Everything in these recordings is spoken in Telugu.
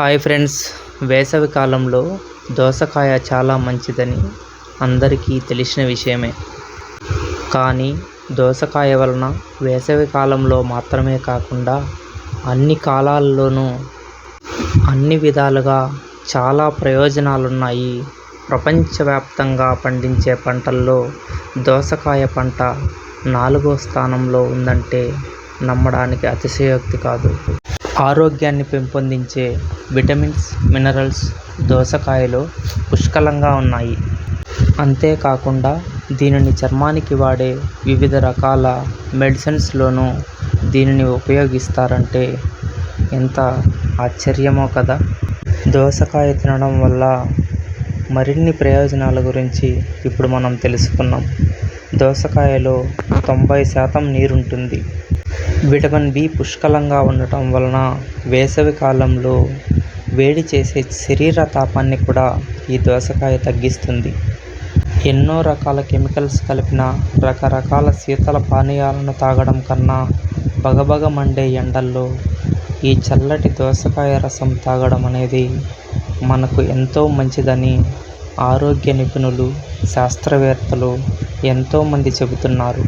హాయ్ ఫ్రెండ్స్ వేసవి కాలంలో దోసకాయ చాలా మంచిదని అందరికీ తెలిసిన విషయమే. కానీ దోసకాయ వలన వేసవి కాలంలో మాత్రమే కాకుండా అన్ని కాలాల్లోనూ అన్ని విధాలుగా చాలా ప్రయోజనాలున్నాయి. ప్రపంచవ్యాప్తంగా పండించే పంటల్లో దోసకాయ పంట నాలుగో స్థానంలో ఉందంటే నమ్మడానికి అతిశయోక్తి కాదు. ఆరోగ్యాన్ని పెంపొందించే విటమిన్స్ మినరల్స్ దోసకాయలో పుష్కలంగా ఉన్నాయి. అంతేకాకుండా దీనిని చర్మానికి వాడే వివిధ రకాల మెడిసిన్స్లోనూ దీనిని ఉపయోగిస్తారంటే ఎంత ఆశ్చర్యమో కదా! దోసకాయ తినడం వల్ల మరిన్ని ప్రయోజనాల గురించి ఇప్పుడు మనం తెలుసుకున్నాం. దోసకాయలో తొంభై శాతం నీరుంటుంది. విటమిన్ బి పుష్కలంగా ఉండటం వలన వేసవి కాలంలో వేడి చేసే శరీర తాపాన్ని కూడా ఈ దోసకాయ తగ్గిస్తుంది. ఎన్నో రకాల కెమికల్స్ కలిపిన రకరకాల శీతల పానీయాలను తాగడం కన్నా బగబగ మండే ఎండల్లో ఈ చల్లటి దోసకాయ రసం తాగడం అనేది మనకు ఎంతో మంచిదని ఆరోగ్య నిపుణులు శాస్త్రవేత్తలు ఎంతోమంది చెబుతున్నారు.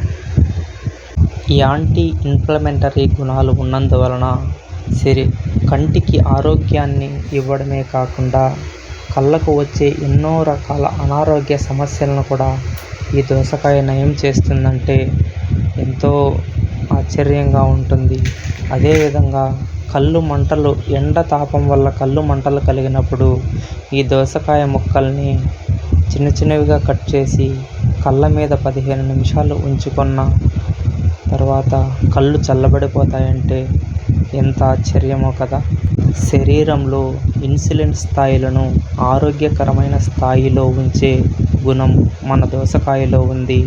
యాంటీ ఇన్ఫ్లమెంటరీ గుణాలు ఉన్నందువలన సిరి కంటికి ఆరోగ్యాన్ని ఇవ్వడమే కాకుండా కళ్ళకు వచ్చే ఎన్నో రకాల అనారోగ్య సమస్యలను కూడా ఈ దోసకాయ నయం చేస్తుందంటే ఎంతో ఆశ్చర్యంగా ఉంటుంది. అదేవిధంగా కళ్ళు మంటలు ఎండ తాపం వల్ల కళ్ళు మంటలు కలిగినప్పుడు ఈ దోసకాయ ముక్కల్ని చిన్న చిన్నవిగా కట్ చేసి కళ్ళ మీద పదిహేను నిమిషాలు ఉంచుకున్న తర్వాత కళ్ళు చల్లబడిపోతాయంటే ఎంత ఆశ్చర్యమో కదా. శరీరంలో ఇన్సులిన్ స్థాయిలను ఆరోగ్యకరమైన స్థాయిలో ఉంచే గుణం మన దోసకాయలో ఉంది.